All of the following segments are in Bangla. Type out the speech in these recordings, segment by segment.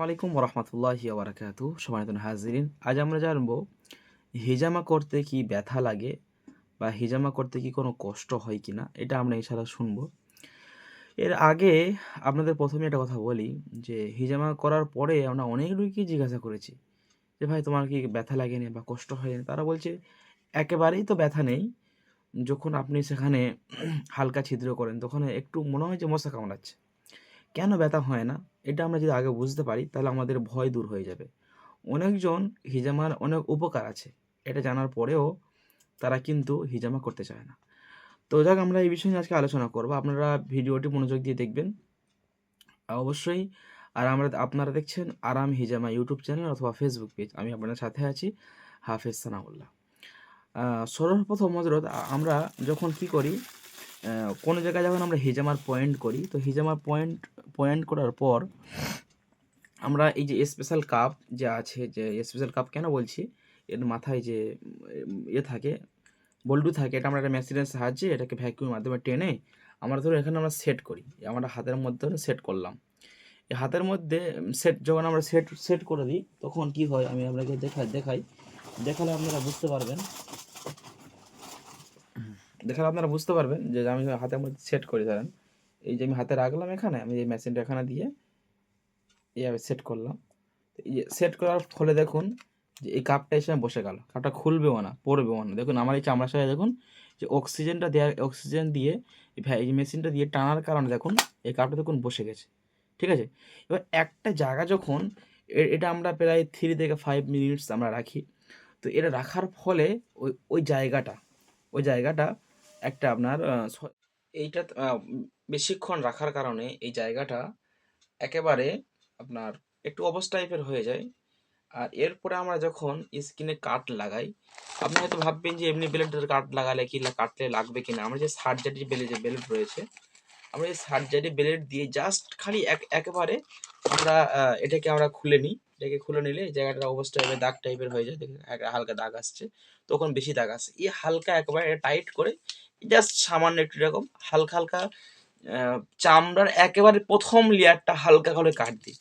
আসসালামু আলাইকুম রহমতুল্লাহি ওবরাকাতু সমানিত হাজিরিন, আজ আমরা জানব, হিজামা করতে কি ব্যথা লাগে বা হিজামা করতে কি কোনো কষ্ট হয় কি না এটা আমরা ইনশাআল্লাহ শুনব। এর আগে আপনাদের প্রথমে একটা কথা বলি, যে হিজামা করার পরে আমরা অনেক রুগীকে জিজ্ঞাসা করেছি, যে ভাই তোমার কি ব্যথা লাগেনি বা কষ্ট হয়নি? তারা বলছে, একেবারেই তো ব্যথা নেই। যখন আপনি সেখানে হালকা ছিদ্র করেন, তখন একটু মনে হয় যে মশা কামড়াচ্ছে। কেন ব্যথা হয় না? এটা আমরা যদি আগে বুঝতে পারি, তাহলে আমাদের ভয় দূর হয়ে যাবে। অনেকজন হিজামার অনেক উপকার আছে, এটা জানার পরেও তারা কিন্তু হিজামা করতে চায় না। তো যাক, আমরা এই বিষয়ে আজকে আলোচনা করব। আপনারা ভিডিওটি মনোযোগ দিয়ে দেখবেন। অবশ্যই, আর আমরা, আপনারা দেখছেন আরাম হিজামা ইউটিউব চ্যানেল অথবা ফেসবুক পেজ আমি আপনার সাথে আছি, হাফেজ সানাউল্লাহ। সর্বপ্রথম হজরত আমরা যখন কি করি কোনো জায়গায় যখন আমরা হিজামার পয়েন্ট করি, তো হিজামার পয়েন্ট পয়েন্ট করার পর, আমরা এই যে স্পেশাল কাপ যে আছে, যে স্পেশাল কাপ কেন বলছি? এর মাথায় যে ইয়ে থাকে, বল্টু থাকে, এটা আমরা একটা মেশিনের সাহায্যে এটাকে ভ্যাকিউমের মাধ্যমে টেনে আমরা ধরো এখানে আমরা সেট করি। আমরা হাতের মধ্যে সেট করলাম। এই হাতের মধ্যে সেট যখন আমরা সেট সেট করে দিই, তখন কি হয়? আমি আপনাকে দেখাই দেখাই। দেখালে আপনারা বুঝতে পারবেন। দেখালে আপনারা বুঝতে পারবেন যে আমি হাতের মধ্যে সেট করে, ধরেন। এই যে আমি হাতে রাখলাম এখানে, আমি এই মেশিনটা এখানে দিয়ে এইভাবে সেট করলাম। সেট করার ফলে দেখুন যে এই কাপটা এসে বসে গেল। কাপটা খুলবেও না, পড়বেও না। দেখুন আমার এই চামড়ার সাথে দেখুন যে অক্সিজেনটা দেওয়া অক্সিজেন দিয়ে, এই মেশিনটা দিয়ে টানার কারণে দেখুন এই কাপটা দেখুন বসে গেছে। ঠিক আছে? এবার একটা জায়গা যখন এটা আমরা প্রায় থ্রি থেকে ফাইভ মিনিটস আমরা রাখি। তো এটা রাখার ফলে ওই ওই জায়গাটা ওই জায়গাটা একটা আপনার এইটা বেশিক্ষণ রাখার কারণে এই জায়গাটা একেবারে আপনার একটু অবস টাইপের হয়ে যায়। আর এরপরে আমরা যখন স্কিনে কাট লাগাই, আপনি হয়তো ভাববেন যে এমনি ব্লেডের কাট লাগালে কি কাটলে লাগবে কিনা আমরা যে সার্জারি বেলে, যে ব্লেড রয়েছে, আমরা এই সার্জারি ব্লেড দিয়ে জাস্ট খালি এক, একেবারে আমরা এটাকে আমরা খুলে নিই। এটাকে খুলে নিলে এই জায়গাটা অবস্থা টাইপের দাগ টাইপের হয়ে যায় হালকা দাগ আসছে, তখন বেশি দাগ আসছে। এই হালকা একেবারে টাইট করে জাস্ট সামান্য একটু এরকম হালকা হালকা চামড়ার একেবারে প্রথম লেয়ারটা হালকা করে কাট দিই।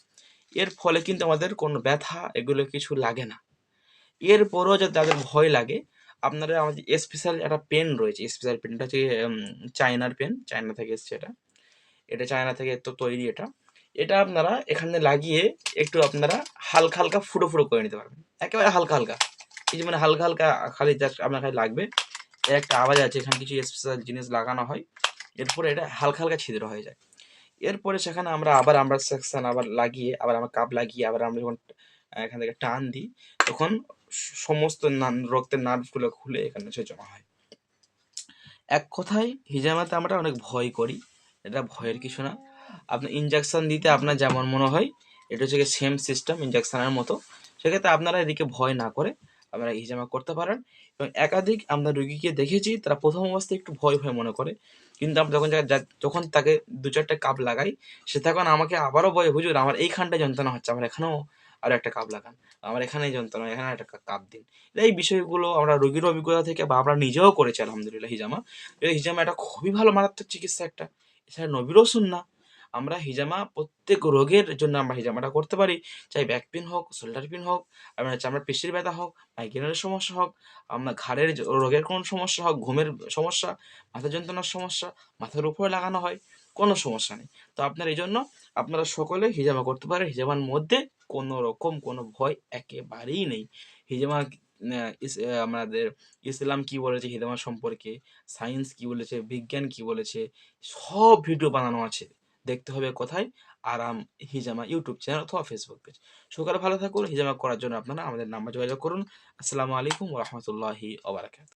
এর ফলে কিন্তু আমাদের কোনো ব্যথা এগুলো কিছু লাগে না। এরপরেও যাতে তাদের ভয় লাগে, আপনারা আমাদের স্পেশাল একটা পেন রয়েছে স্পেশাল পেনটা হচ্ছে চায়নার পেন চায়না থেকে এসছে এটা। এটা চায়না থেকে তো তৈরি এটা। এটা আপনারা এখানে লাগিয়ে একটু আপনারা হালকা হালকা ফুটো ফুটো করে নিতে পারবেন। একেবারে হালকা হালকা। এই যে মানে হালকা হালকা খালি জাস্ট আপনার খালি লাগবে। এর একটা আওয়াজ আছে, এখানে কিছু স্পেশাল জিনিস লাগানো হয়। এরপরে এটা হালকা হালকা ছিদ্র হয়ে যায়। এরপরে সেখানে আমরা আবার আমরা সেকশন আবার লাগিয়ে, আবার আমরা কাপ লাগিয়ে, আবার আমরা যখন এখান থেকে টান দিই, তখন সমস্ত রক্তের নার্ভগুলো খুলে এখানে সে জমা হয়। এক কথায় হিজামাতে আমরা অনেক ভয় করি। এটা ভয়ের কিছু না। আপনার ইনজেকশন দিতে আপনার যেমন মনে হয়, এটা হচ্ছে সেম সিস্টেম ইনজেকশনের মতো। সেক্ষেত্রে আপনারা এদিকে ভয় না করে আপনারা হিজামা করতে পারেন। এবং একাধিক আমরা রুগীকে দেখেছি, তারা প্রথম অবস্থায় একটু ভয় ভয় মনে করে। কিন্তু আমরা যখন যখন তাকে দু চারটে কাপ লাগাই, সে তখন আমাকে আবারও ভয় হুজুর, আমার এইখানটা যন্ত্রণা হচ্ছে, আমার এখানেও আরও একটা কাপ লাগান, আমার এখানে যন্ত্রণা, এখানে একটা কাপ দিন। এই বিষয়গুলো আমরা রোগীর অভিজ্ঞতা থেকে বা আমরা নিজেও করেছি, আলহামদুলিল্লাহ, হিজামা। হিজামা একটা খুবই ভালো মারাত্মক চিকিৎসা একটা। এছাড়া নবীরও শুন না আমরা হিজামা, প্রত্যেক রোগের জন্য আমরা হিজামাটা করতে পারি। চাই ব্যাক পেন হোক শোল্ডার পেন হোক আপনার চামড়ার পেশির ব্যথা হোক মাইগ্রেনের সমস্যা হোক আপনার ঘাড়ের রোগের কোনো সমস্যা হোক, ঘুমের সমস্যা, মাথা যন্ত্রণার সমস্যা, মাথার উপরে লাগানো হয়, কোনো সমস্যা নেই। তো আপনার এই জন্য আপনারা সকলে হিজামা করতে পারেন। হিজামার মধ্যে কোনো রকম কোনো ভয় একেবারেই নেই। হিজামা আমাদের ইসলাম কি বলেছে, হিজামা সম্পর্কে সায়েন্স কি বলেছে, বিজ্ঞান কি বলেছে, সব ভিডিও বানানো আছে। দেখতে হবে কোথায়? আরাম হিজামা ইউটিউব চ্যানেল অথবা ফেসবুক পেজ সকালে ভালো থাকুন, হিজামা করার জন্য আপনারা আমাদের নাম্বার যোগাযোগ করুন। আসসালামু আলাইকুম রহমতুল্লাহি ওবরাকাত